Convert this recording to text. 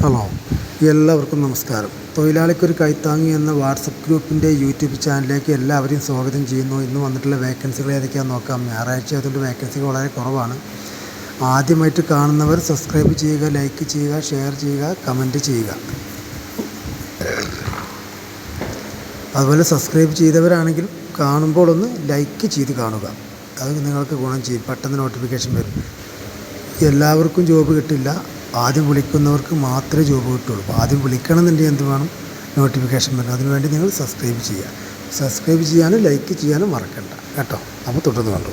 Hello എല്ലാവർക്കും നമസ്കാരം. തൊഴിലാളിക്കൊരു കൈത്താങ്ങി എന്ന വാട്സപ്പ് ഗ്രൂപ്പിന്റെ യൂട്യൂബ് ചാനലിലേക്ക് എല്ലാവരെയും സ്വാഗതം ചെയ്യുന്നു. ഇന്ന് വന്നിട്ടുള്ള വേക്കൻസികൾ ഏതൊക്കെയാണെന്ന് നോക്കാം. ഞായറാഴ്ച ആയതുകൊണ്ട് വേക്കൻസികൾ വളരെ കുറവാണ്. ആദ്യമായിട്ട് കാണുന്നവർ സബ്സ്ക്രൈബ് ചെയ്യുക ലൈക്ക് ചെയ്യുക ഷെയർ ചെയ്യുക കമന്റ് ചെയ്യുക. അതുപോലെ സബ്സ്ക്രൈബ് ചെയ്തവരാണെങ്കിൽ കാണുമ്പോൾ ഒന്ന് ലൈക്ക് ചെയ്ത് കാണുക. അത് നിങ്ങൾക്ക് ഗുണം ചെയ്യും. പെട്ടെന്ന് നോട്ടിഫിക്കേഷൻ വരും. എല്ലാവർക്കും ജോബ് കിട്ടില്ല. ആദ്യം വിളിക്കുന്നവർക്ക് മാത്രമേ ജോബ് കിട്ടുള്ളൂ. അപ്പോൾ ആദ്യം വിളിക്കണമെന്നുണ്ടെങ്കിൽ എന്ത് വേണം? നോട്ടിഫിക്കേഷൻ വരണം. അതിനുവേണ്ടി നിങ്ങൾ സബ്സ്ക്രൈബ് ചെയ്യുക. സബ്സ്ക്രൈബ് ചെയ്യാനും ലൈക്ക് ചെയ്യാനും മറക്കണ്ട. കേട്ടോ? അപ്പോൾ തുടർന്ന് കണ്ടു.